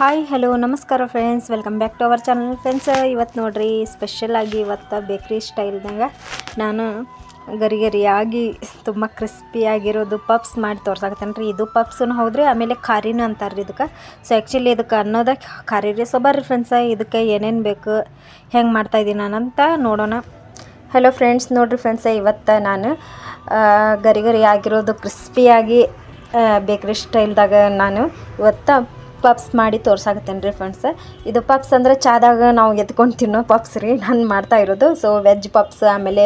Hi hello ನಮಸ್ಕಾರ friends welcome back to our channel friends ಇವತ್ತು ನೋಡ್ರಿ ಸ್ಪೆಷಲಾಗಿ ಇವತ್ತು ಬೇಕ್ರಿ ಸ್ಟೈಲ್ದಾಗ ನಾನು ಗರಿ ಗರಿಯಾಗಿ ತುಂಬ ಕ್ರಿಸ್ಪಿಯಾಗಿರೋದು ಪಪ್ಸ್ ಮಾಡಿ ತೋರ್ಸಾಕತ್ತೇನೆ ರೀ. ಇದು ಪಪ್ಸೂ ಹೌದ್ರಿ, ಆಮೇಲೆ ಖಾರಿನೂ ಅಂತಾರೆ ರೀ ಇದಕ್ಕೆ. ಸೊ ಆ್ಯಕ್ಚುಲಿ ಇದಕ್ಕೆ ಅನ್ನೋದಕ್ಕೆ ಖಾರಿ ರೀ ಸೊ ಬರ್ರಿ ಫ್ರೆಂಡ್ಸ ಇದಕ್ಕೆ ಏನೇನು ಬೇಕು, ಹೆಂಗೆ ಮಾಡ್ತಾಯಿದ್ದೀನಿ ನಾನಂತ ನೋಡೋಣ. ಹಲೋ ಫ್ರೆಂಡ್ಸ್ ನೋಡಿರಿ ಫ್ರೆಂಡ್ಸ ಇವತ್ತು ನಾನು ಗರಿ ಗರಿ ಆಗಿರೋದು ಕ್ರಿಸ್ಪಿಯಾಗಿ ಬೇಕ್ರಿ ಸ್ಟೈಲ್ದಾಗ ನಾನು ಇವತ್ತು ಪಪ್ಸ್ ಮಾಡಿ ತೋರ್ಸಾಕತ್ತೇನೆ ರೀ ಫ್ರೆಂಡ್ಸ್ ಇದು ಪಪ್ಸ್ ಅಂದರೆ ಚಾದಾಗ ನಾವು ಎತ್ಕೊಂಡು ತಿನ್ನೋ ಪಪ್ಸ್ ರೀ. ನಾನು ಮಾಡ್ತಾ ಇರೋದು. ಸೊ ವೆಜ್ ಪಪ್ಸ್ ಆಮೇಲೆ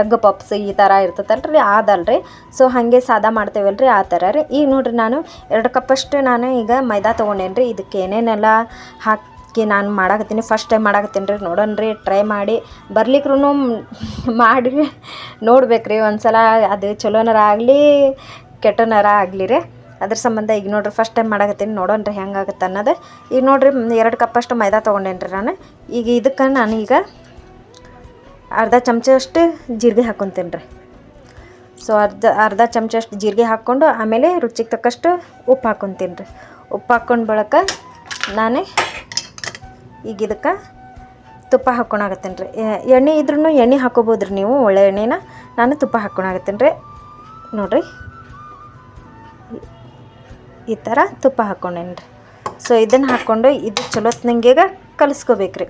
ಎಗ್ ಪಪ್ಸ್ ಈ ಥರ ಇರ್ತದಲ್ಲ ರೀ ಅದಲ್ರಿ ಸೊ ಹಾಗೆ ಸಾದಾ ಮಾಡ್ತೇವಲ್ಲ ರೀ ಆ ಥರ ರೀ. ಈಗ ನೋಡ್ರಿ ನಾನು ಎರಡು ಕಪ್ಪಷ್ಟು ನಾನು ಈಗ ಮೈದಾ ತೊಗೊಂಡೇನಿ ರೀ ಇದಕ್ಕೆ ಏನೇನೆಲ್ಲ ಹಾಕಿ ನಾನು ಮಾಡಾಕತ್ತೀನಿ. ಫಸ್ಟ್ ಟೈಮ್ ಮಾಡಾಕತ್ತೀನಿ ರೀ. ನೋಡೋಣ ರೀ. ಟ್ರೈ ಮಾಡಿ. ಬರ್ಲಿಕ್ರು ಮಾಡಿ ನೋಡ್ಬೇಕು ರೀ ಒಂದು ಸಲ ಅದು ಚಲೋನಾರ ಆಗಲಿ, ಕೆಟ್ಟನಾರ ಆಗಲಿ ರೀ. ಅದ್ರ ಸಂಬಂಧ ಈಗ ನೋಡ್ರಿ ಫಸ್ಟ್ ಟೈಮ್ ಮಾಡಾಕತ್ತೀನಿ, ನೋಡೋಣ ರೀ ಹೆಂಗಾಗತ್ತೆ ಅನ್ನೋದು. ಈಗ ನೋಡ್ರಿ ಎರಡು ಕಪ್ಪಷ್ಟು ಮೈದಾ ತೊಗೊಂಡೇನಿ ನಾನು. ಈಗ ಇದಕ್ಕೆ ನಾನು ಈಗ ಅರ್ಧ ಚಮಚಷ್ಟು ಜೀರಿಗೆ ಹಾಕ್ಕೊತೀನಿ ರೀ. ಸೊ ಅರ್ಧ ಅರ್ಧ ಚಮಚಷ್ಟು ಜೀರಿಗೆ ಹಾಕ್ಕೊಂಡು ಆಮೇಲೆ ರುಚಿಗೆ ತಕ್ಕಷ್ಟು ಉಪ್ಪು ಹಾಕ್ಕೊತೀನಿ ರೀ. ಉಪ್ಪು ಹಾಕ್ಕೊಂಡು ಬಳಕ ನಾನು ಈಗ ಇದಕ್ಕೆ ತುಪ್ಪ ಹಾಕ್ಕೊಳಕತ್ತೀನಿ ರೀ ಎಣ್ಣೆ ಇದ್ರೂ ಎಣ್ಣೆ ಹಾಕೋಬೋದು ರೀ ನೀವು, ಒಳ್ಳೆ ಎಣ್ಣೆನ. ನಾನು ತುಪ್ಪ ಹಾಕ್ಕೊಳಕತ್ತೀನಿ ರೀ ನೋಡಿರಿ. ಈ ಥರ ತುಪ್ಪ ಹಾಕ್ಕೊಂಡೇನಿ ರೀ. ಸೊ ಇದನ್ನು ಹಾಕ್ಕೊಂಡು ಇದು ಚಲೋತ್ನಂಗೀಗ ಈಗ ಕಲಿಸ್ಕೋಬೇಕು ರೀ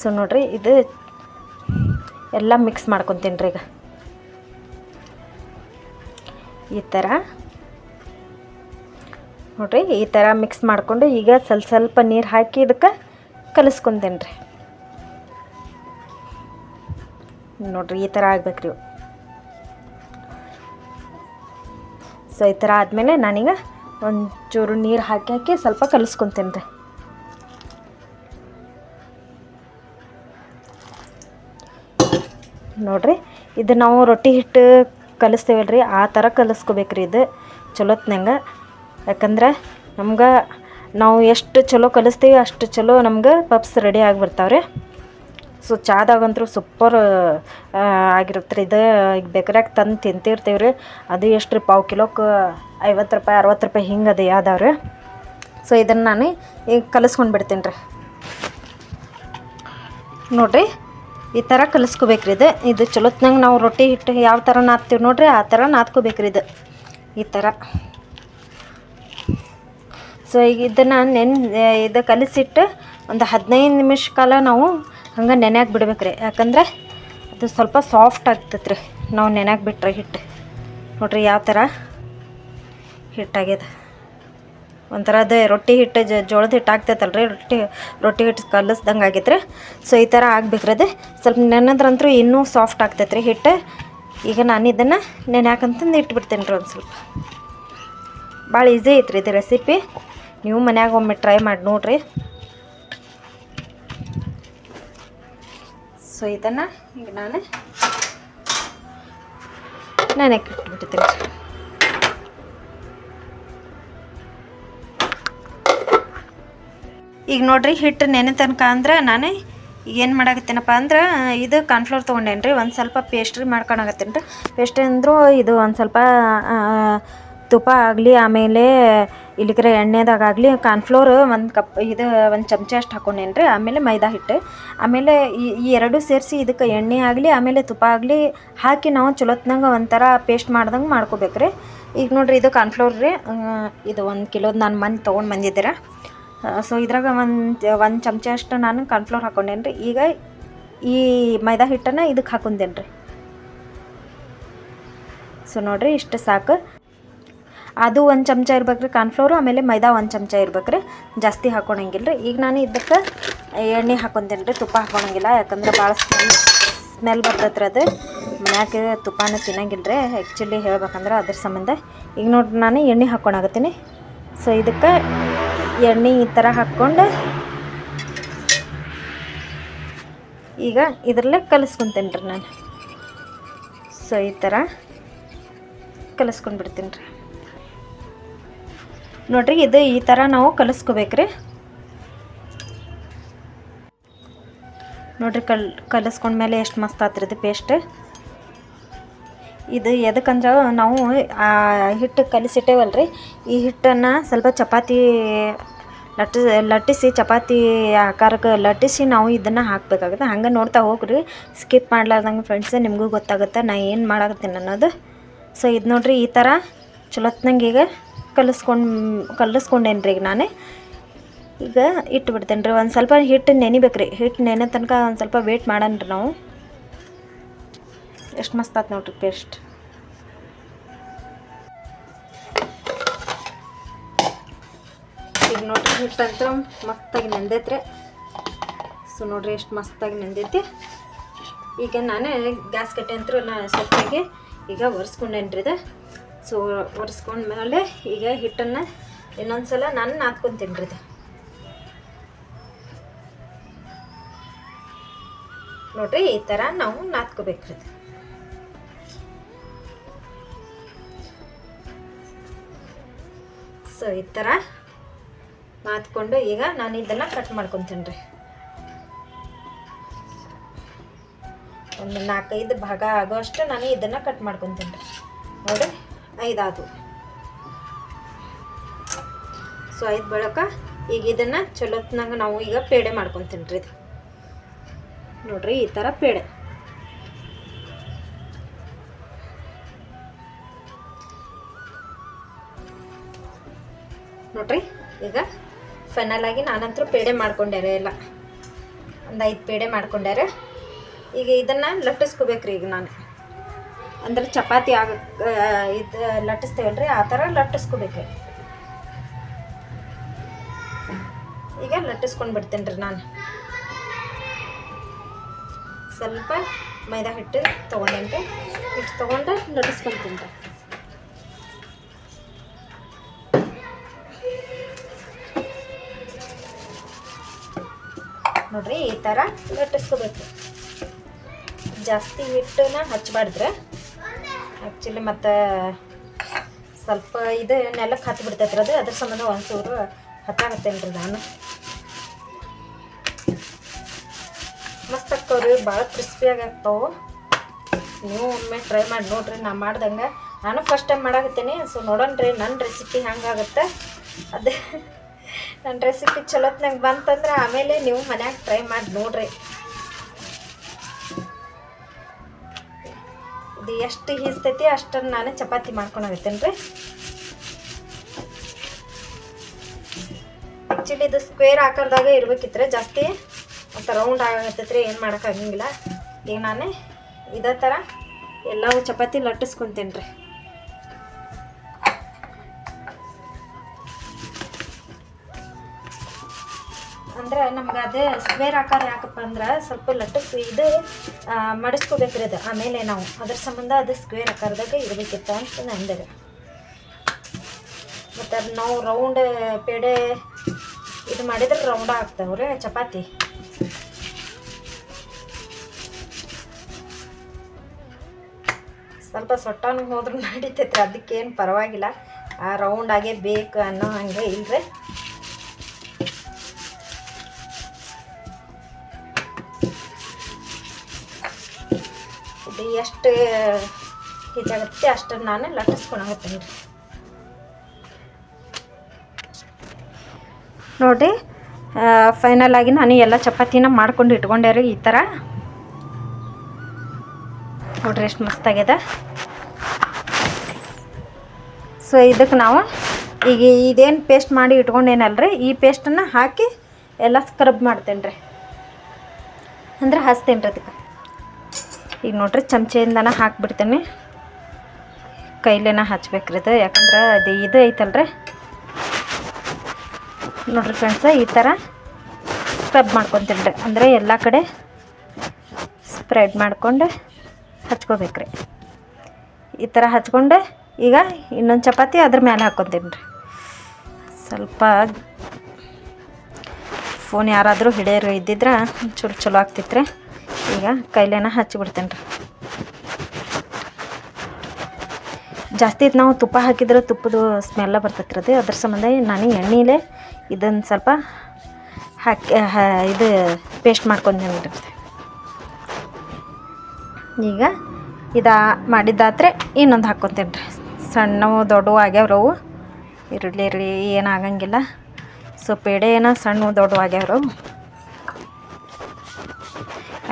ಸೊ ನೋಡಿರಿ, ಇದು ಎಲ್ಲ ಮಿಕ್ಸ್ ಮಾಡ್ಕೊತೀನಿ ರೀ ಈಗ. ಈ ಥರ. ನೋಡಿರಿ, ಈ ಥರ ಮಿಕ್ಸ್ ಮಾಡಿಕೊಂಡು ಈಗ ಸ್ವಲ್ಪ ಸ್ವಲ್ಪ ನೀರು ಹಾಕಿ ಇದಕ್ಕೆ ಕಲಿಸ್ಕೊತೀನಿ ರೀ. ನೋಡಿರಿ, ಈ ಥರ ಆಗ್ಬೇಕು ರೀ ಸೊ ಈ ಥರ ಆದಮೇಲೆ ನಾನೀಗ ಒಂಚೂರು ನೀರು ಹಾಕಿ ಹಾಕಿ ಸ್ವಲ್ಪ ಕಲಿಸ್ಕೊತೀನಿ ರೀ. ನೋಡಿರಿ, ಇದು ನಾವು ರೊಟ್ಟಿ ಹಿಟ್ಟು ಕಲಿಸ್ತೇವಲ್ಲ ರೀ, ಆ ಥರ ಕಲಿಸ್ಕೋಬೇಕು ರೀ ಇದು. ಚಲೋತ್ನಂಗೆ ಯಾಕಂದ್ರೆ ನಮ್ಗೆ ನಾವು ಎಷ್ಟು ಚಲೋ ಕಲಿಸ್ತೀವಿ, ಅಷ್ಟು ಚಲೋ ನಮ್ಗೆ ಪಪ್ಸ್ ರೆಡಿ ಆಗಿಬಿಡ್ತಾವ್ರಿ. ಸೊ ಚಾದಾಗಂತೂ ಸೂಪರ್ ಆಗಿರುತ್ತೆ ರೀ. ಇದು ಈಗ ಬೇಕ್ರ್ಯಾಗ ತಂದು ತಿಂತಿರ್ತೀವಿ ರೀ. ಅದು ಎಷ್ಟು ರೀ ಪಾವು ಕಿಲೋಕ್ಕೆ ಐವತ್ತು ರೂಪಾಯಿ, ಅರವತ್ತು ರೂಪಾಯಿ ಹಿಂಗೆ ಅದು ರೀ. ಸೊ ಇದನ್ನು ನಾನು ಈಗ ಕಲಿಸ್ಕೊಂಡು ಬಿಡ್ತೀನಿ ರೀ. ನೋಡಿರಿ, ಈ ಥರ ಕಲಿಸ್ಕೋಬೇಕ್ರಿ ಇದು. ಇದು ಚಲೋತ್ನಂಗೆ ನಾವು ರೊಟ್ಟಿ ಹಿಟ್ಟು ಯಾವ ಥರ ನಾದ್ತೀವಿ ನೋಡಿರಿ, ಆ ಥರ ನಾದ್ಕೋಬೇಕ್ರಿ ಇದು. ಈ ಥರ ಸೊ ಈಗ ಇದನ್ನು ನೆನ್ ಇದು ಕಲಿಸಿಟ್ಟು ಒಂದು ಹದಿನೈದು ನಿಮಿಷ ಕಾಲ ನಾವು ಹಂಗೆ ನೆನೆಯಾಗಿ ಬಿಡ್ಬೇಕು ರೀ ಯಾಕಂದ್ರೆ ಅದು ಸ್ವಲ್ಪ ಸಾಫ್ಟ್ ಆಗ್ತೈತೆ ರೀ ನಾವು ನೆನೆಯಾಗಿ ಬಿಟ್ರೆ ಹಿಟ್ಟು ನೋಡ್ರಿ ಯಾವ ಥರ ಹಿಟ್ಟಾಗ್ಯದ ಒಂಥರ ಅದು ರೊಟ್ಟಿ ಹಿಟ್ಟು ಜೋಳದ ಹಿಟ್ಟು ಆಗ್ತೈತಲ್ಲ ರೀ ರೊಟ್ಟಿ ರೊಟ್ಟಿ ಹಿಟ್ಟು ಕಲಿಸ್ದಂಗೆ ಆಗೈತ್ರಿ. ಸೊ ಈ ಥರ ಆಗ್ಬೇಕ್ರಿ ಅದು. ಸ್ವಲ್ಪ ನೆನೆದ್ರಂತೂ ಇನ್ನೂ ಸಾಫ್ಟ್ ಆಗ್ತೈತೆ ರೀ ಹಿಟ್ಟು ಈಗ ನಾನು ಇದನ್ನು ನೆನೆಯಾಕಂತಂದು ಇಟ್ಬಿಡ್ತೀನಿ ರೀ ಒಂದು ಸ್ವಲ್ಪ. ಭಾಳ ಈಸಿ ಐತ್ರಿ ಇದು ರೆಸಿಪಿ ನೀವು ಮನ್ಯಾಗ ಒಮ್ಮೆ ಟ್ರೈ ಮಾಡಿ ನೋಡ್ರಿ. ಸೊ, ಇದನ್ನು ಈಗ ನಾನು ನೆನೆಕ್ಕೆ ಇಟ್ಬಿಟ್ಟಿದ್ದೀನಿ ಈಗ ನೋಡ್ರಿ, ಹಿಟ್ಟು ನೆನೆ ತನಕ ಅಂದ್ರೆ ನಾನು ಏನು ಮಾಡಾಕತ್ತೀನಪ್ಪ ಅಂದ್ರೆ, ಇದು ಕಾರ್ನ್ಫ್ಲೋರ್ ತೊಗೊಂಡೇನಿ ರೀ ಒಂದು ಸ್ವಲ್ಪ ಪೇಸ್ಟ್ರಿ ಮಾಡ್ಕೊಳಕತ್ತೀನಿ ರೀ ಪೇಸ್ಟ್ರಿ ಅಂದರೂ ಇದು ಒಂದು ಸ್ವಲ್ಪ ತುಪ್ಪ ಆಗಲಿ, ಆಮೇಲೆ ಇಲ್ಲಿಗ್ರೆ ಎಣ್ಣೆದಾಗಲಿ ಕಾರ್ನ್ಫ್ಲೋರ್ ಒಂದು ಕಪ್ ಇದು ಒಂದು ಚಮಚ ಅಷ್ಟು ಹಾಕೊಂಡೇನು ರೀ ಆಮೇಲೆ ಮೈದಾ ಹಿಟ್ಟು. ಆಮೇಲೆ ಈ ಎರಡು ಎರಡೂ ಸೇರಿಸಿ ಇದಕ್ಕೆ ಎಣ್ಣೆ ಆಗಲಿ, ಆಮೇಲೆ ತುಪ್ಪ ಆಗಲಿ ಹಾಕಿ ನಾವು ಚಲೋತ್ನಂಗೆ ಒಂಥರ ಪೇಸ್ಟ್ ಮಾಡ್ದಂಗೆ ಮಾಡ್ಕೋಬೇಕು ರೀ ಈಗ ನೋಡ್ರಿ ಇದು ಕಾರ್ನ್ಫ್ಲೋರ್ ರೀ ಇದು ಒಂದು ಕಿಲೋದು ನಾನು ಮನೆ ತೊಗೊಂಡು ಬಂದಿದ್ದೀರ. ಸೊ ಇದ್ರಾಗ ಒಂದು ಒಂದು ಚಮಚ ಅಷ್ಟು ನಾನು ಕಾರ್ನ್ಫ್ಲೋರ್ ಹಾಕೊಂಡೇನು ರೀ ಈಗ ಈ ಮೈದಾ ಹಿಟ್ಟನ್ನು ಇದಕ್ಕೆ ಹಾಕೊಂಡೇನು ರೀ ಸೊ ನೋಡಿರಿ ಇಷ್ಟು ಸಾಕು. ಅದು ಒಂದು ಚಮಚ ಇರ್ಬೇಕು ರೀ ಕಾರ್ನ್ಫ್ಲೋರು, ಆಮೇಲೆ ಮೈದಾ ಒಂದು ಚಮಚ ಇರ್ಬೇಕು ರೀ ಜಾಸ್ತಿ ಹಾಕೊಳಂಗಿಲ್ಲ ರೀ ಈಗ ನಾನು ಇದಕ್ಕೆ ಎಣ್ಣೆ ಹಾಕೊತೀನಿ ರೀ ತುಪ್ಪ ಹಾಕೊಳಂಗಿಲ್ಲ. ಯಾಕಂದ್ರೆ ಭಾಳ ಸ್ಮೆಲ್ ಸ್ಮೆಲ್ ಬರ್ತೈತೆ ರೀ ಅದು. ಮನ್ಯಾಗ ತುಪ್ಪನ ತಿನ್ನಂಗಿಲ್ಲ ರೀ ಆ್ಯಕ್ಚುಲಿ ಹೇಳ್ಬೇಕಂದ್ರೆ ಅದ್ರ ಸಂಬಂಧ. ಈಗ ನೋಡಿರಿ ನಾನು ಎಣ್ಣೆ ಹಾಕ್ಕೊಳಕತ್ತೀನಿ ಸೊ ಇದಕ್ಕೆ ಎಣ್ಣೆ ಈ ಥರ ಹಾಕ್ಕೊಂಡು ಈಗ ಇದರಲ್ಲೇ ಕಲಿಸ್ಕೊತೀನಿ ರೀ ನಾನು. ಸೊ ಈ ಥರ ಕಲಿಸ್ಕೊಂಡು ಬಿಡ್ತೀನಿ ರೀ ನೋಡ್ರಿ, ಇದು ಈ ಥರ ನಾವು ಕಲಿಸ್ಕೋಬೇಕ್ರಿ. ನೋಡ್ರಿ, ಕಲ್ ಕಲಿಸ್ಕೊಂಡ್ಮೇಲೆ ಎಷ್ಟು ಮಸ್ತ್ ಆತ್ರಿದು ಪೇಸ್ಟ್ ಇದು ಎದಕ್ಕಂದ್ರೆ ನಾವು ಹಿಟ್ಟು ರೀ ಈ ಹಿಟ್ಟನ್ನು ಸ್ವಲ್ಪ ಚಪಾತಿ ಲಟ್ ಲಟ್ಟಿಸಿ, ಚಪಾತಿ ಆಕಾರಕ್ಕೆ ಲಟ್ಟಿಸಿ ನಾವು ಇದನ್ನು ಹಾಕಬೇಕಾಗುತ್ತೆ. ಹಂಗೆ ನೋಡ್ತಾ ಹೋಗ್ರಿ. ಸ್ಕಿಪ್ ಮಾಡ್ಲಾರ್ದಂಗೆ ಫ್ರೆಂಡ್ಸ್ ನಿಮಗೂ ಗೊತ್ತಾಗುತ್ತೆ ನಾ ಏನು ಮಾಡಾಕತ್ತೀನಿ ಅನ್ನೋದು. ಸೊ ಇದು ನೋಡ್ರಿ ಈ ಥರ ಚಲೋತ್ನಂಗೆ ಈಗ. ಕಲಿಸ್ಕೊಂಡು ಕಲಿಸ್ಕೊಂಡೇನಿ ರೀ ಈಗ ನಾನೇ? ಈಗ ಇಟ್ಟು ಬಿಡ್ತೇನೆ ರೀ ಒಂದು ಸ್ವಲ್ಪ ಹಿಟ್ಟು ನೆನಿಬೇಕು ರೀ ಹಿಟ್ಟು ನೆನೆ ತನಕ ಒಂದು ಸ್ವಲ್ಪ ವೇಟ್ ಮಾಡೋಣ ರೀ ನಾವು. ಎಷ್ಟು ಮಸ್ತ್ ಆತು ನೋಡ್ರಿ ಪೇಸ್ಟ್ ಈಗ ನೋಡ್ರಿ ಅಂತ ಮಸ್ತಾಗಿ ನೆಂದೈತ್ರಿ. ಸೊ ನೋಡ್ರಿ ಎಷ್ಟು ಮಸ್ತಾಗಿ ನೆಂದೈತಿ. ಈಗ ನಾನೇ ಗ್ಯಾಸ್ ಕಟ್ಟೆ ಅಂತೂ ನಾ ಸ್ವಚ್ಛಾಗಿ ಈಗ ಒರೆಸ್ಕೊಂಡೇನ್ರಿ ಇದು. ಸೊ ಒರೆಸ್ಕೊಂಡ್ಮೇಲೆ ಈಗ ಹಿಟ್ಟನ್ನು ಇನ್ನೊಂದು ಸಲ ನಾನು ನಾದ್ಕೊತೀನಿ ರೀ ನೋಡ್ರಿ, ಈ ಥರ ನಾವು ನಾದ್ಕೋಬೇಕ್ರಿ ಸೊ ಈ ಥರ ನಾದ್ಕೊಂಡು ಈಗ ನಾನು ಇದನ್ನು ಕಟ್ ಮಾಡ್ಕೊತೀನಿ ರೀ ಒಂದು ನಾಲ್ಕೈದು ಭಾಗ ಆಗೋಷ್ಟು ನಾನು ಇದನ್ನು ಕಟ್ ಮಾಡ್ಕೊತೀನಿ ರೀ ನೋಡಿ. ಐದಾದು ಸೊ ಐದು ಬಳಕ ಈಗ ಇದನ್ನು ಚಲೋತ್ನಾಗ ನಾವು ಈಗ ಪೇಡೆ ಮಾಡ್ಕೊತೀನಿ ರೀ ಇದು. ನೋಡ್ರಿ, ಈ ಥರ ಪೇಡೆ. ನೋಡ್ರಿ, ಈಗ ಫೈನಲ್ ಆಗಿ ನಾನಂತರೂ ಪೇಡೆ ಮಾಡ್ಕೊಂಡ್ಯಾರ ಎಲ್ಲ. ಒಂದು ಐದು ಪೇಡೆ ಮಾಡ್ಕೊಂಡ್ಯಾರ. ಈಗ ಇದನ್ನು ಲಟ್ಟಿಸ್ಕೋಬೇಕ್ರಿ ಈಗ ನಾನು. ಅಂದ್ರೆ ಚಪಾತಿ ಆಗ ಇದು, ಲಟ್ಟಿಸ್ತೇವಲ್ರಿ? ಆ ಥರ ಲಟ್ಟಿಸ್ಕೊಬೇಕು. ಈಗ ಲಟ್ಟಿಸ್ಕೊಂಡು ಬಿಡ್ತೇನೆ ರೀ ನಾನು. ಸ್ವಲ್ಪ ಮೈದಾ ಹಿಟ್ಟು ತೊಗೊಂಡೇನ್ರಿ ಹಿಟ್ಟು ತೊಗೊಂಡು ಲಟ್ಟಿಸ್ಕೊಂತೀನಿ. ರೀ ನೋಡ್ರಿ, ಈ ಥರ ಲಟ್ಟಿಸ್ಕೋಬೇಕು. ಜಾಸ್ತಿ ಹಿಟ್ಟನ್ನ ಹಚ್ಚಬಾರ್ದ್ರೆ ಆ್ಯಕ್ಚುಲಿ ಮತ್ತು ಸ್ವಲ್ಪ ಇದು ನೆಲಕ್ಕೆ ಹತ್ತಿ ಬಿಡ್ತೈತ್ರಿ ಅದು. ಅದ್ರ ಸಂಬಂಧ ಒಂಚೂರು ಹತ್ತಾಗತ್ತೇನೆ ರೀ ನಾನು. ಮಸ್ತ್ ಆಕ್ಕವ್ರಿ ಭಾಳ ಕ್ರಿಸ್ಪಿಯಾಗಿ ಆಗ್ತಾವೆ ನೀವು ಒಮ್ಮೆ ಟ್ರೈ ಮಾಡಿ ನೋಡ್ರಿ, ನಾ ಮಾಡ್ದಂಗೆ. ನಾನು ಫಸ್ಟ್ ಟೈಮ್ ಮಾಡಾಕತ್ತೀನಿ ಸೊ ನೋಡೋಣ ರೀ ನನ್ನ ರೆಸಿಪಿ ಹೆಂಗಾಗುತ್ತೆ ಅದೇ ನನ್ನ ರೆಸಿಪಿ ಚಲೋತ್ನಾಗ ಬಂತಂದ್ರೆ ಆಮೇಲೆ ನೀವು ಮನ್ಯಾಗ ಟ್ರೈ ಮಾಡಿ ನೋಡ್ರಿ. ಇದು ಎಷ್ಟು ಹೀಸ್ತೈತಿ ಅಷ್ಟನ್ನು ನಾನು ಚಪಾತಿ ಮಾಡ್ಕೊಂಡಾಗತ್ತೇನೆ ರೀ ಆ್ಯಕ್ಚುಲಿ ಇದು ಸ್ಕ್ವೇರ್ ಆಕಾರದಾಗ ಇರ್ಬೇಕಿತ್ತು ಜಾಸ್ತಿ ಮತ್ತು ರೌಂಡ್ ಆಗತ್ತೈತ್ರಿ ಏನು ಮಾಡೋಕ್ಕಾಗಂಗಿಲ್ಲ ಈಗ ನಾನು ಇದೇ ಥರ ಎಲ್ಲವೂ ಚಪಾತಿ ಲಟ್ಟಿಸ್ಕೊತೀನಿ ರೀ ಅಂದ್ರೆ ನಮ್ಗೆ ಅದೇ ಸ್ಕ್ವೇರ್ ಆಕಾರ ಯಾಕಪ್ಪ ಅಂದ್ರೆ ಸ್ವಲ್ಪ ಲಟ್ಟಿಸಿ, ಇದು ಮಡಿಸ್ಕೋಬೇಕ್ರಿ ಅದು. ಆಮೇಲೆ ನಾವು ಅದ್ರ ಸಂಬಂಧ ಅದು ಸ್ಕ್ವೇರ್ ಆಕಾರದಾಗ ಇರಬೇಕಿತ್ತು ಅಂತ ನಂದೆ ರೀ. ಮತ್ತು ಅದು ನಾವು ರೌಂಡ್ ಪೇಡೆ ಇದು ಮಾಡಿದ್ರೆ ರೌಂಡ್ ಆಗ್ತಾವ್ರಿ ಚಪಾತಿ. ಸ್ವಲ್ಪ ಸೊಟ್ಟಾನು ಹೋದ್ರೂ ನಡೀತೈತ್ರಿ, ಅದಕ್ಕೇನು ಪರವಾಗಿಲ್ಲ. ಆ ರೌಂಡ್ ಆಗೇ ಬೇಕು ಅನ್ನೋ ಹಂಗೆ ಇಲ್ರಿ. ಎಷ್ಟು ಹೆಚ್ಚಾಗುತ್ತೆ ಅಷ್ಟನ್ನು ನಾನು ಲಟ್ಟಿಸ್ಕೊಳಕತ್ತೀನಿ ರೀ ನೋಡಿ ಫೈನಲ್ ಆಗಿ ನಾನು ಎಲ್ಲ ಚಪಾತಿನ ಮಾಡ್ಕೊಂಡು ಇಟ್ಕೊಂಡೆ ರೀ ಈ ಥರ. ನೋಡ್ರಿ ಎಷ್ಟು ಮಸ್ತಾಗ್ಯದ ಸೊ ಇದಕ್ಕೆ ನಾವು ಈಗ ಇದೇನು ಪೇಸ್ಟ್ ಮಾಡಿ ಇಟ್ಕೊಂಡೇನಲ್ರಿ? ಈ ಪೇಸ್ಟನ್ನು ಹಾಕಿ ಎಲ್ಲ ಸ್ಕ್ರಬ್ ಮಾಡ್ತೇನೆ ರೀ ಅಂದ್ರೆ ಹಚ್ತೇನೆ ರೀ ಅದಕ್ಕೆ. ಈಗ ನೋಡ್ರಿ ಚಮಚೆಯಿಂದನ ಹಾಕ್ಬಿಡ್ತೇನೆ. ಕೈಲೇನ ಹಚ್ಬೇಕ್ರಿ ಇದು, ಯಾಕಂದ್ರೆ ಅದು ಇದು ಐತಲ್ರಿ. ನೋಡ್ರಿ ಫ್ರೆಂಡ್ಸ ಈ ಥರ ಮಾಡ್ಕೊತೀನಿ ರೀ ಅಂದರೆ ಎಲ್ಲ ಕಡೆ ಸ್ಪ್ರೆಡ್ ಮಾಡ್ಕೊಂಡು ಹಚ್ಕೋಬೇಕ್ರಿ. ಈ ಥರ ಹಚ್ಕೊಂಡು ಈಗ ಇನ್ನೊಂದು ಚಪಾತಿ ಅದ್ರ ಮೇಲೆ ಹಾಕ್ಕೊತೀನಿ ರೀ ಸ್ವಲ್ಪ ಫೋನ್ ಯಾರಾದರೂ ಹಿಡಿಯೋರು ಇದ್ದಿದ್ರೆ ಚೂರು ಚಲೋ ಆಗ್ತಿತ್ತು ರೀ ಈಗ ಕೈಲೇನ ಹಚ್ಚಿಬಿಡ್ತೇನೆ ರೀ. ಜಾಸ್ತಿ ಇದು ನಾವು ತುಪ್ಪ ಹಾಕಿದ್ರೆ ತುಪ್ಪದ ಸ್ಮೆಲ್ಲ ಬರ್ತೈತೆ ರೀ ಅದ್ರ ಸಂಬಂಧ ನಾನು ಎಣ್ಣೆಲೇ ಇದನ್ನು ಸ್ವಲ್ಪ ಹಾಕಿ ಇದು ಪೇಸ್ಟ್ ರೀ. ಈಗ ಇದು ಮಾಡಿದ್ದಾದ್ರೆ ಇನ್ನೊಂದು ಹಾಕ್ಕೊತೀನಿ ರೀ. ಸಣ್ಣವು ದೊಡ್ಡವು ಆಗ್ಯಾವ್ರವು ಇರಲಿ ಇರಲಿ ಏನಾಗಂಗಿಲ್ಲ ಸೊ ಪೇಡೆ ಏನೋ ಸಣ್ಣ ದೊಡ್ಡವು ಆಗ್ಯಾವ್ರು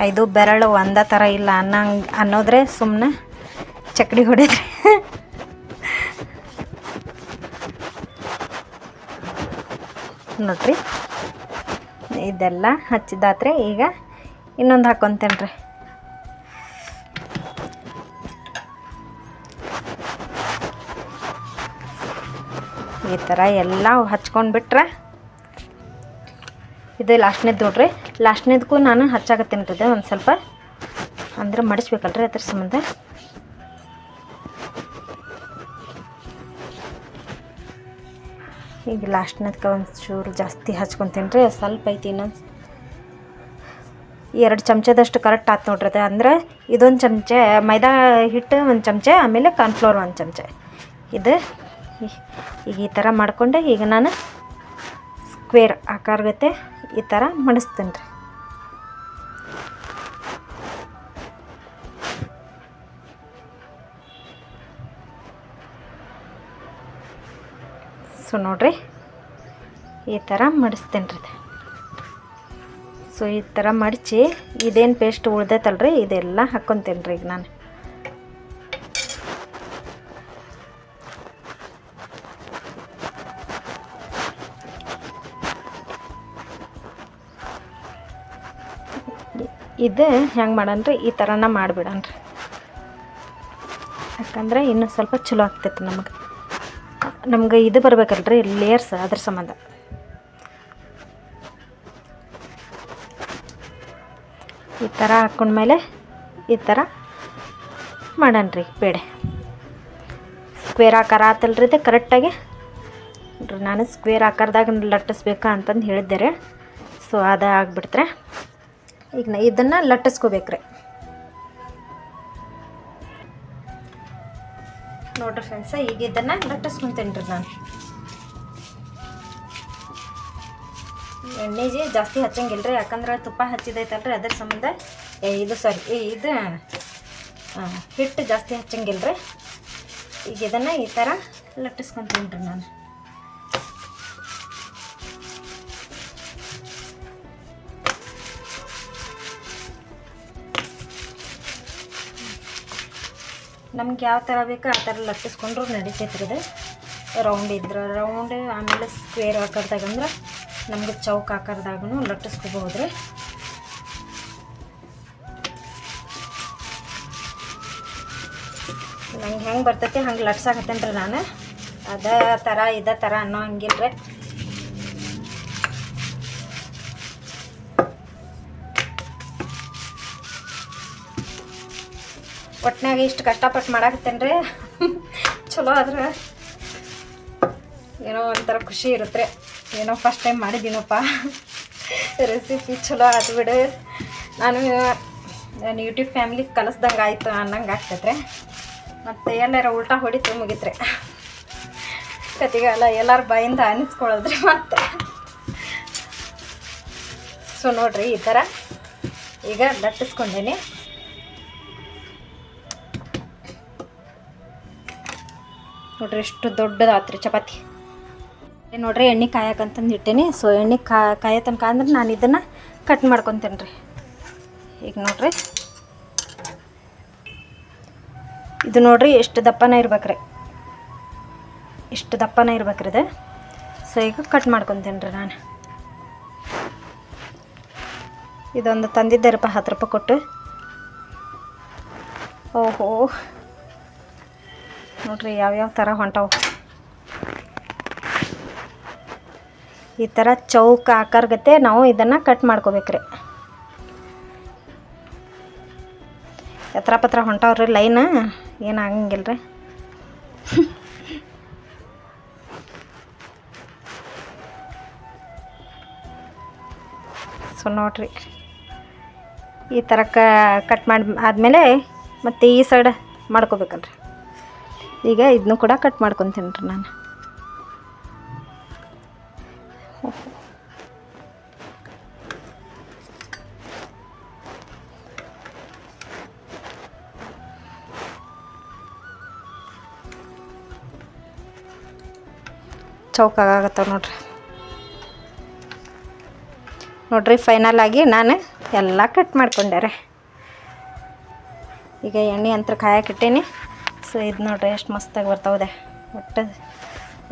ಐದು ಬೆರಳು ಒಂದೇ ಥರ ಇಲ್ಲ ಅನ್ನಂಗೆ ಅನ್ನೋದ್ರೆ ಸುಮ್ಮನೆ ಚಕ್ಡಿ ಹೊಡೆದ್ರೆ. ನೋಡ್ರಿ. ಇದೆಲ್ಲ ಹಚ್ಚಿದಾತ್ರೆ ಈಗ ಇನ್ನೊಂದು ಹಾಕ್ಕೊತೇನೆ ಈ ಥರ ಎಲ್ಲ ಹಚ್ಕೊಂಡ್ಬಿಟ್ರೆ ಇದು ಲಾಸ್ಟ್ನೇದು ನೋಡ್ರಿ. ಲಾಸ್ಟ್ನೇದಕ್ಕೂ ನಾನು ಹಚ್ಚಾಕತ್ತೀನಿ ರೀ ಒಂದು ಸ್ವಲ್ಪ. ಅಂದ್ರೆ ಮಡಿಸ್ಬೇಕಲ್ರಿ ಅದ್ರ ಸಂಬಂಧ. ಈಗ ಲಾಸ್ಟ್ನೇದಕ್ಕೆ ಒಂದು ಜಾಸ್ತಿ ಹಚ್ಕೊತೀನಿ ರೀ, ಸ್ವಲ್ಪ ಐತಿ ಇನ್ನೊಂದು ಎರಡು ಚಮಚದಷ್ಟು ಕರೆಕ್ಟ್ ಆತು ನೋಡ್ರಿ ಅದು. ಅಂದ್ರೆ ಇದೊಂದು ಚಮಚ ಮೈದಾ ಹಿಟ್ಟು ಒಂದು ಚಮಚ, ಆಮೇಲೆ ಕಾರ್ನ್ಫ್ಲೋರ್ ಒಂದು ಚಮಚ. ಇದು ಈಗ ಈ ಥರ ಮಾಡಿಕೊಂಡೆ ಈಗ ನಾನು ಸ್ಕ್ವೇರ್ ಆಕಾರಗತೆ ಈ ಥರ ಮಡಿಸ್ತೀನಿ ರೀ. ಸೊ ನೋಡ್ರಿ, ಈ ಥರ ಮಡಿಸ್ತೀನಿ ರೀ. ಸೊ ಈ ಥರ ಮಡಚಿ, ಇದೇನು ಪೇಸ್ಟ್ ಉಳ್ದೈತಲ್ರಿ, ಇದೆಲ್ಲ ಹಾಕ್ಕೊತೇನೆ ರೀ ಈಗ ನಾನು. ಇದು ಹೆಂಗೆ ಮಾಡನ್ರಿ ಈ ಥರನ ಮಾಡಿಬಿಡನ್ರಿ ಯಾಕಂದ್ರೆ ಇನ್ನೂ ಸ್ವಲ್ಪ ಚಲೋ ಆಗ್ತೈತೆ ನಮಗೆ. ನಮ್ಗೆ ಇದು ಬರ್ಬೇಕಲ್ರಿ ಲೇಯರ್ಸ್ ಅದ್ರ ಸಂಬಂಧ. ಈ ಥರ ಹಾಕೊಂಡ್ಮೇಲೆ ಈ ಥರ ಮಾಡೋಣ ರೀ ಬೇಡೆ. ಸ್ಕ್ವೇರ್ ಆಕಾರ ಆತಲ್ರಿ ಇದು ಕರೆಕ್ಟಾಗಿ ನಾನು ಸ್ಕ್ವೇರ್ ಆಕಾರದಾಗ ಲಟ್ಟಿಸ್ಬೇಕಾ ಅಂತಂದು ಹೇಳಿದ್ದೆ ರೀ. ಸೊ ಅದು ಆಗಿಬಿಡ್ತಾರೆ. ಈಗ ನಾ ಇದನ್ನು ಲಟ್ಟಿಸ್ಕೋಬೇಕ್ರಿ. ನೋಡ್ರಿ ಫ್ರೆಂಡ್ಸ ಈಗ ಇದನ್ನು ಲಟ್ಟಿಸ್ಕೊಂತೀನಿ ರೀ ನಾನು. ಎಣ್ಣೆಗೆ ಜಾಸ್ತಿ ಹಚ್ಚಂಗಿಲ್ಲ ರೀ ಯಾಕಂದ್ರೆ ತುಪ್ಪ ಹಚ್ಚಿದೈತಲ್ರಿ, ಅದ್ರ ಸಂಬಂಧ ಇದು ಸಾರಿ ಇದು ಹಿಟ್ಟು ಜಾಸ್ತಿ ಹಚ್ಚಂಗಿಲ್ಲ ರೀ ಈಗ ಇದನ್ನು ಈ ಥರ ಲಟ್ಟಿಸ್ಕೊಂತೀನಿ ರೀ ನಾನು. ನಮ್ಗೆ ಯಾವ ಥರ ಬೇಕೋ ಆ ಥರ ಲಟ್ಟಿಸ್ಕೊಂಡ್ರು ನಡಿತೈತೆ ರೀ ರೌಂಡ್ ಇದ್ರೆ ರೌಂಡ್, ಆಮೇಲೆ ಸ್ಕ್ವೇರ್ ಆಕಾರದಾಗ ಅಂದ್ರೆ ನಮ್ಗೆ ಚೌಕ್ ಆಕಾರದಾಗೂ ಲಟ್ಟಿಸ್ಕೋಬಹುದು ರೀ ನಂಗೆ ಹೆಂಗೆ ಬರ್ತೈತಿ, ಹಂಗೆ ಲಟ್ಸಾಕತ್ತೇನೆ ರೀ ನಾನು. ಅದೇ ಥರ, ಇದೇ ಥರ ಅನ್ನೋ ಹಂಗಿಲ್ಲ ಒಟ್ನಾಗ ಇಷ್ಟು ಕಷ್ಟಪಟ್ಟು ಮಾಡಾಕತ್ತೇನೆ ರೀ ಚಲೋ ಆದ್ರೆ ಏನೋ ಒಂಥರ ಖುಷಿ ಇರುತ್ತೆ ಏನೋ ಫಸ್ಟ್ ಟೈಮ್ ಮಾಡಿದ್ದೀನಪ್ಪ. ರೆಸಿಪಿ ಚಲೋ ಆಯ್ತು ಬಿಡು. ನಾನು ನಾನು ಯೂಟ್ಯೂಬ್ ಫ್ಯಾಮಿಲಿ ಕಲಿಸ್ದಂಗೆ ಆಯಿತು ಅನ್ನಂಗೆ ಆಗ್ತೈತ್ರಿ. ಮತ್ತು ಎಲ್ಲಾರ ಉಲ್ಟಾ ಹೊಡಿತು ಮುಗಿತ್ರಿ. ಕತಿಗಾಲ ಎಲ್ಲರ ಬಾಯಿಂದ ಅನಿಸ್ಕೊಳ್ಳೋದ್ರಿ ಮತ್ತೆ. ಸೊ ನೋಡ್ರಿ ಈ ಥರ ಈಗ ಲಟ್ಟಿಸ್ಕೊಂಡೇನಿ. ನೋಡ್ರಿ, ಎಷ್ಟು ದೊಡ್ಡದಾತ್ರಿ ಚಪಾತಿ. ನೋಡ್ರಿ, ಎಣ್ಣೆ ಕಾಯಕಂತಂದು ಇಟ್ಟೇನಿ. ಸೊ ಎಣ್ಣೆ ಕಾಯೋ ತನಕ ಅಂದ್ರೆ ನಾನು ಇದನ್ನು ಕಟ್ ಮಾಡ್ಕೊತೇನೆ ರೀ. ಈಗ ನೋಡ್ರಿ. ಇದು ನೋಡ್ರಿ, ಎಷ್ಟು ದಪ್ಪನ ಇರ್ಬೇಕ್ರಿ. ಎಷ್ಟು ದಪ್ಪನ ಇರ್ಬೇಕ್ರಿ ಇದು. ಸೊ ಈಗ ಕಟ್ ಮಾಡ್ಕೊತೇನೆ ರೀ ನಾನು. ಇದೊಂದು ತಂದಿದ್ದಾರಪ್ಪ, ಹತ್ತು ರೂಪಾಯಿ ಕೊಟ್ಟು. ಓಹೋ. ನೋಡ್ರಿ ಯಾವ್ಯಾವ ಥರ ಹೊಂಟವು. ಈ ಥರ ಚೌಕ ಆಕಾರಗತೆ ನಾವು ಇದನ್ನು ಕಟ್ ಮಾಡ್ಕೋಬೇಕ್ರಿ. ಎತ್ತರ ಪತ್ರ ಹೊಂಟವ್ರಿ ಲೈನ್, ಏನು ಆಗಂಗಿಲ್ಲ ರೀ ಸೊ ನೋಡ್ರಿ, ಈ ಥರ ಕಟ್ ಮಾಡಿ, ಆದಮೇಲೆ ಮತ್ತು ಈ ಸೈಡ್ ಮಾಡ್ಕೋಬೇಕಲ್ರಿ. ಈಗ ಇದನ್ನು ಕೂಡ ಕಟ್ ಮಾಡ್ಕೊತೀನಿ ರೀ ನಾನು. ಚೌಕಾಗತ್ತವ ನೋಡ್ರಿ. ನೋಡ್ರಿ ಫೈನಲ್ ಆಗಿ ನಾನು ಎಲ್ಲ ಕಟ್ ಮಾಡ್ಕೊಂಡೆ ಈಗ ಎಣ್ಣೆ ಅಂತ ಕಾಯಕ್ಕಿಟ್ಟೀನಿ ಸೊ ಇದು ನೋಡ್ರಿ, ಎಷ್ಟು ಮಸ್ತಾಗಿ ಬರ್ತಾವದೆ ಒಟ್ಟು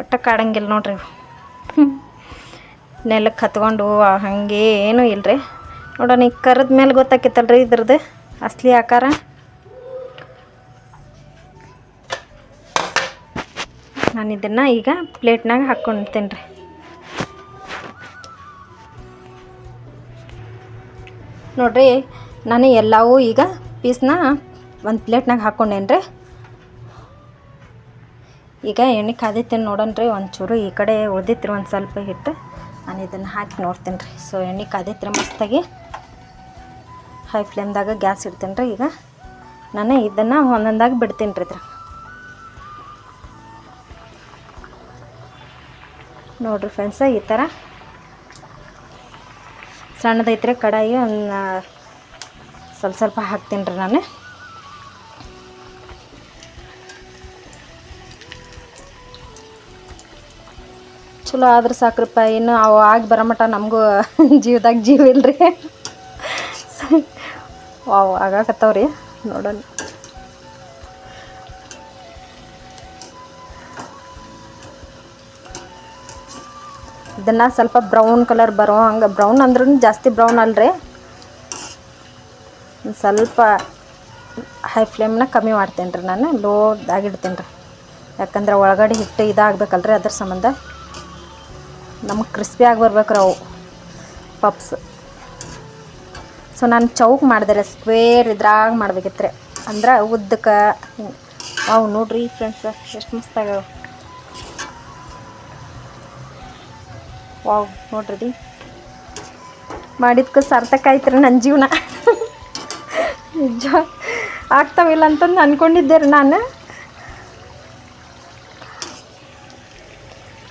ಒಟ್ಟು ಕಾಡಂಗಿಲ್ಲ ನೋಡ್ರಿ ಇವು. ನೆಲಕ್ಕೆ ಹತ್ಕೊಂಡು ಹಾಗೆ ಏನೂ ಇಲ್ರಿ. ನೋಡೋಣ ಈಗ ಕರದ ಮೇಲೆ ಗೊತ್ತಾಕೈತಲ್ರಿ ಇದ್ರದ್ದು ಅಸಲಿ ಆಕಾರ. ನಾನು ಇದನ್ನು ಈಗ ಪ್ಲೇಟ್ನಾಗ ಹಾಕ್ಕೊಳ್ತೀನಿ ರೀ ನೋಡ್ರಿ, ನಾನು ಎಲ್ಲವೂ ಈಗ ಪೀಸ್ನ ಒಂದು ಪ್ಲೇಟ್ನಾಗ ಹಾಕ್ಕೊಂಡೇನಿ ರೀ ಈಗ ಎಣ್ಣೆ ಕಾದೈತೇನು ನೋಡೋಣ ರೀ ಒಂಚೂರು ಈ ಕಡೆ ಉಳ್ದಿತ್ರಿ ಒಂದು ಸ್ವಲ್ಪ ಹಿಟ್ಟು. ನಾನು ಇದನ್ನು ಹಾಕಿ ನೋಡ್ತೀನಿ ರೀ ಸೊ ಎಣ್ಣೆ ಕಾದೈತ್ರಿ ಮಸ್ತಾಗಿ. ಹೈ ಫ್ಲೇಮ್ದಾಗ ಗ್ಯಾಸ್ ಇಡ್ತೀನಿ ರೀ ಈಗ. ನಾನು ಇದನ್ನು ಒಂದೊಂದಾಗಿ ಬಿಡ್ತೀನಿ ರೀ ಇದ್ರ ನೋಡ್ರಿ ಫ್ರೆಂಡ್ಸ ಈ ಥರ ಸಣ್ಣದೈತ್ರಿ, ಕಡಾಯಿ ಒಂದು ಸ್ವಲ್ಪ ಸ್ವಲ್ಪ ಹಾಕ್ತೀನಿ ರೀ ನಾನು. ಚಲೋ ಆದ್ರೆ ಸಾಕ್ರಪ್ಪ ಏನು ಅವು ಆಗಿ ಬರಮಟ ನಮಗೂ ಜೀವದಾಗ ಜೀವ ಇಲ್ರಿ. ವಾವ್, ಆಗಾಕತ್ತವ್ರಿ. ನೋಡೋಣ. ಇದನ್ನು ಸ್ವಲ್ಪ ಬ್ರೌನ್ ಕಲರ್ ಬರೋ ಹಂಗೆ. ಬ್ರೌನ್ ಅಂದ್ರೂ ಜಾಸ್ತಿ ಬ್ರೌನ್ ಅಲ್ರಿ. ಸ್ವಲ್ಪ ಹೈ ಫ್ಲೇಮ್ನ ಕಮ್ಮಿ ಮಾಡ್ತೇನೆ ರೀ ನಾನು ಲೋದಾಗಿಡ್ತೀನಿ ರೀ ಯಾಕಂದ್ರೆ ಒಳಗಡೆ ಹಿಟ್ಟು ಇದಾಗಬೇಕಲ್ರಿ ಅದ್ರ ಸಂಬಂಧ. ನಮಗೆ ಕ್ರಿಸ್ಪಿ ಆಗಿ ರೀ ಅವು ಪಪ್ಸ್. ಸೊ ನಾನು ಚೌಕ್ ಮಾಡಿದೆ ಸ್ಕ್ವೇರ್ ಇದ್ರಾಗ ಮಾಡ್ಬೇಕಿತ್ತು ರೀ ಅಂದ್ರೆ ಉದ್ದಕ್ಕೆ ಅವು ನೋಡ್ರಿ ಫ್ರೆಂಡ್ಸ್ ಎಷ್ಟು ಮಸ್ತಾಗವ ವಾವ್, ನೋಡ್ರಿ ಮಾಡಿದ್ಕೆ ಸಾರ್ಥಕ ಆಯ್ತು ರೀ ನನ್ನ ಜೀವನ. ನಿಜ. ಆಗ್ತಾವಿಲ್ಲ ಅಂತಂದು ಅಂದ್ಕೊಂಡಿದ್ದೆ ರೀ ನಾನು.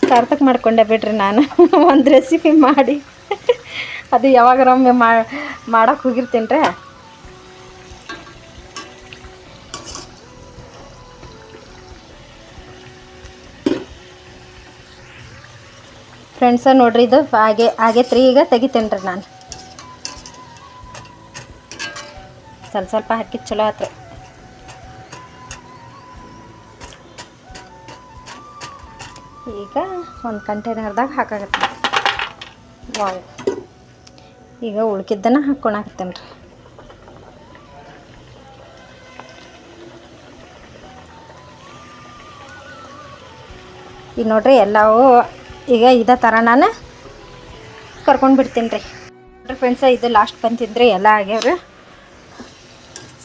ಸಾರ್ಥಕ ಮಾಡ್ಕೊಂಡೆ ಬಿಡ್ರಿ ನಾನು. ಒಂದು ರೆಸಿಪಿ ಮಾಡಿ. ಅದು ಯಾವಾಗರೊಮ್ಮೆ ಮಾಡೋಕೆ ಹೋಗಿರ್ತೀನಿ ರೀ. ಫ್ರೆಂಡ್ಸ ನೋಡ್ರಿ ಇದು ಹಾಗೆ ಆಗೈತ್ರಿ ಈಗ ತೆಗಿತೇನೆ ರೀ ನಾನು. ಸ್ವಲ್ಪ ಸ್ವಲ್ಪ ಹಾಕಿ ಚಲೋ ಆತ್ರಿ. ಈಗ ಒಂದು ಕಂಟೈನರ್ದಾಗ ಹಾಕಾಗತ್ತೆ. ವಾವ್. ಈಗ ಉಳ್ಕಿದ್ದನ್ನು ಹಾಕ್ಕೊಳಕತ್ತೇನೆ ರೀ ಈಗ ನೋಡ್ರಿ ಎಲ್ಲವೂ ಈಗ ಇದ ಥರ ನಾನು ಕರ್ಕೊಂಡು ಬಿಡ್ತೀನಿ ರೀ ನೋಡ್ರಿ ಫ್ರೆಂಡ್ಸ ಇದು ಲಾಸ್ಟ್ ಬಂತಿದ್ರೆ, ಎಲ್ಲ ಆಗ್ಯಾವ್ರಿ.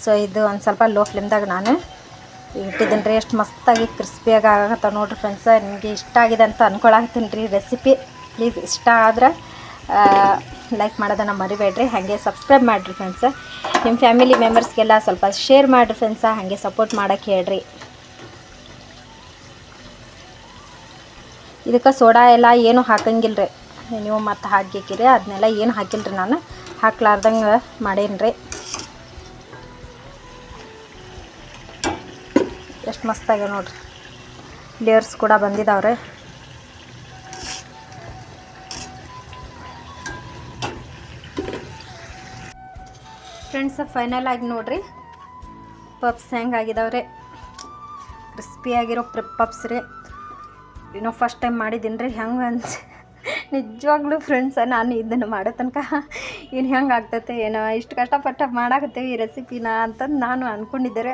ಸೊ ಇದು ಒಂದು ಸ್ವಲ್ಪ ಲೋ ಫ್ಲೇಮ್ದಾಗ ನಾನು ಇಟ್ಟಿದ್ದೀನಿ ರೀ ಎಷ್ಟು ಮಸ್ತಾಗಿ ಕ್ರಿಸ್ಪಿಯಾಗಿ ಆಗತ್ತ ನೋಡಿರಿ ಫ್ರೆಂಡ್ಸ ನಿಮಗೆ ಇಷ್ಟ ಆಗಿದೆ ಅಂತ ಅನ್ಕೊಳತ್ತೀನಿ ರೀ ರೆಸಿಪಿ ಪ್ಲೀಸ್ ಇಷ್ಟ ಆದ್ರೆ ಲೈಕ್ ಮಾಡೋದನ್ನು ಮರಿಬೇಡ್ರಿ. ಹಾಗೆ ಸಬ್ಸ್ಕ್ರೈಬ್ ಮಾಡಿರಿ ಫ್ರೆಂಡ್ಸ ನಿಮ್ಮ ಫ್ಯಾಮಿಲಿ ಮೆಂಬರ್ಸ್ಗೆಲ್ಲ ಸ್ವಲ್ಪ ಶೇರ್ ಮಾಡಿರಿ ಫ್ರೆಂಡ್ಸ ಹಾಗೆ ಸಪೋರ್ಟ್ ಮಾಡೋಕ್ಕೆ ಹೇಳ್ರಿ. ಇದಕ್ಕೆ ಸೋಡಾ ಎಲ್ಲ ಏನು ಹಾಕಂಗಿಲ್ಲ ರೀ ನೀವು ಮತ್ತೆ ಹಾಕಿಕ್ಕಿರಿ ಅದನ್ನೆಲ್ಲ ಏನು ಹಾಕಿಲ್ಲ ರೀ ನಾನು. ಹಾಕ್ಲಾರ್ದಂಗೆ ಮಾಡೇನಿ ರೀ ಎಷ್ಟು ಮಸ್ತಾಗ್ಯಾವ ನೋಡ್ರಿ. ಲೇಯರ್ಸ್ ಕೂಡ ಬಂದಿದ್ದಾವ್ರೆ ಫ್ರೆಂಡ್ಸ್ ಫೈನಲ್ ಆಗಿ ನೋಡ್ರಿ. ಪಪ್ಸ್ ಹೆಂಗೆ ಆಗಿದಾವ್ರೆ. ಕ್ರಿಸ್ಪಿಯಾಗಿರೋ ಪಪ್ಸ್ ರೀ. ಏನೋ ಫಸ್ಟ್ ಟೈಮ್ ಮಾಡಿದ್ದೀನಿ ರೀ ಹೆಂಗೆ ಅನ್ಸ್ ನಿಜವಾಗ್ಲೂ ಫ್ರೆಂಡ್ಸ ನಾನು ಇದನ್ನು ಮಾಡೋ ತನಕ? ಇನ್ನು ಹೆಂಗೆ ಆಗ್ತೈತೆ, ಏನೋ? ಇಷ್ಟು ಕಷ್ಟಪಟ್ಟು ಮಾಡಾಕತ್ತೇವೆ ಈ ರೆಸಿಪಿನ ಅಂತಂದು ನಾನು ಅಂದ್ಕೊಂಡಿದ್ದಾರೆ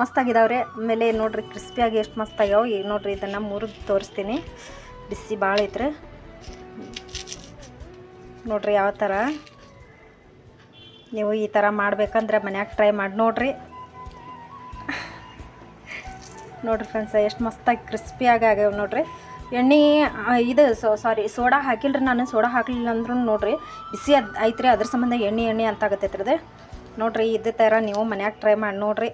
ಮಸ್ತಾಗಿದ್ದಾವ್ರೆ ಆಮೇಲೆ ನೋಡ್ರಿ ಕ್ರಿಸ್ಪಿಯಾಗಿ ಎಷ್ಟು ಮಸ್ತಾಗ್ಯಾವ ಈಗ ನೋಡ್ರಿ, ಇದನ್ನು ಮುರಿದು ತೋರಿಸ್ತೀನಿ. ಬಿಸಿ ಭಾಳ ಐತ್ರಿ. ನೋಡ್ರಿ, ಯಾವ ಥರ ನೀವು ಈ ಥರ ಮಾಡ್ಬೇಕಂದ್ರೆ ಮನ್ಯಾಗ ಟ್ರೈ ಮಾಡಿ, ನೋಡ್ರಿ. ನೋಡ್ರಿ ಫ್ರೆಂಡ್ಸ ಎಷ್ಟು ಮಸ್ತಾಗಿ ಕ್ರಿಸ್ಪಿಯಾಗಿ ಆಗ್ಯಾವ ನೋಡ್ರಿ. ಎಣ್ಣೆ ಇದು ಸಾರಿ ಸೋಡಾ ಹಾಕಿಲ್ರಿ ನಾನು, ಸೋಡಾ ಹಾಕಲಿಲ್ಲ ಅಂದ್ರೂ ನೋಡ್ರಿ, ಬಿಸಿ ಅದು ಐತ್ರಿ, ಅದ್ರ ಸಂಬಂಧ ಎಣ್ಣೆ ಎಣ್ಣೆ ಅಂತ ಆಗತ್ತೈತ್ರಿ ಅದು. ನೋಡ್ರಿ, ಇದೇ ಥರ ನೀವು ಮನ್ಯಾಗ ಟ್ರೈ ಮಾಡಿ, ನೋಡ್ರಿ.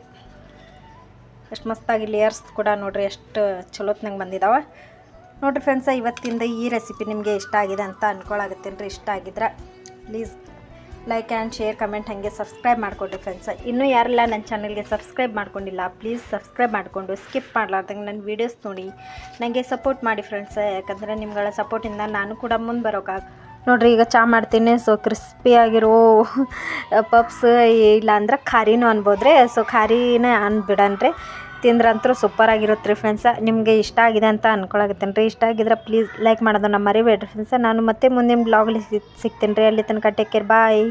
ಎಷ್ಟು ಮಸ್ತಾಗಿ ಲೇಯರ್ಸ್ ಕೂಡ ನೋಡ್ರಿ, ಎಷ್ಟು ಚಲೋತ್ನಂಗೆ ಬಂದಿದಾವೆ. ನೋಡ್ರಿ ಫ್ರೆಂಡ್ಸ ಇವತ್ತಿಂದ ಈ ರೆಸಿಪಿ ನಿಮಗೆ ಇಷ್ಟ ಆಗಿದೆ ಅಂತ ಅನ್ಕೊಳಾಗತ್ತೇನೆ ರೀ ಇಷ್ಟ ಆಗಿದ್ರೆ please like and share comment ಹಾಗೆ ಸಬ್ಸ್ಕ್ರೈಬ್ ಮಾಡಿಕೊಡ್ರಿ ಫ್ರೆಂಡ್ಸ್ ಇನ್ನೂ ಯಾರೆಲ್ಲ ನನ್ನ ಚಾನಲ್ಗೆ ಸಬ್ಸ್ಕ್ರೈಬ್ ಮಾಡ್ಕೊಂಡಿಲ್ಲ ಪ್ಲೀಸ್ ಸಬ್ಸ್ಕ್ರೈಬ್ ಮಾಡಿಕೊಂಡು ಸ್ಕಿಪ್ ಮಾಡಲಾರ್ದಂಗೆ ನನ್ನ ವೀಡಿಯೋಸ್ ನೋಡಿ. ನನಗೆ ಸಪೋರ್ಟ್ ಮಾಡಿ ಫ್ರೆಂಡ್ಸ್ ಯಾಕಂದರೆ ನಿಮ್ಗಳ ಸಪೋರ್ಟಿಂದ ನಾನು ಕೂಡ ಮುಂದೆ ಬರೋಕ್ಕಾಗ ನೋಡ್ರಿ ಈಗ ಚಾ ಮಾಡ್ತೀನಿ ಸೊ ಕ್ರಿಸ್ಪಿಯಾಗಿರೋ ಪಪ್ಸ್ ಇಲ್ಲ ಅಂದ್ರೆ ಖಾರಿನೂ ಅನ್ಬೋದ್ರಿ ಸೊ ಖಾರಿನೇ ಅನ್ಬಿಡನ್ರಿ. ತಿಂದ್ರಂತೂ ಸೂಪರ್ ಆಗಿರುತ್ತೆ ರೀ ಫ್ರೆಂಡ್ಸ ನಿಮಗೆ ಇಷ್ಟ ಆಗಿದೆ ಅಂತ ಅನ್ಕೊಳಕತ್ತೇನೆ ರೀ. ಇಷ್ಟ ಆಗಿದ್ರೆ ಪ್ಲೀಸ್ ಲೈಕ್ ಮಾಡೋದನ್ನ ಮರಿಬೇಡ್ರಿ ಫ್ರೆಂಡ್ಸ ನಾನು ಮತ್ತೆ ಮುಂದಿನ ಬ್ಲಾಗಲ್ಲಿ ಸಿಗ್ತೀನಿ ರೀ. ಅಲ್ಲಿ ತನಕ ಟೇಕ್ ಕೇರ್ ಬಾಯ್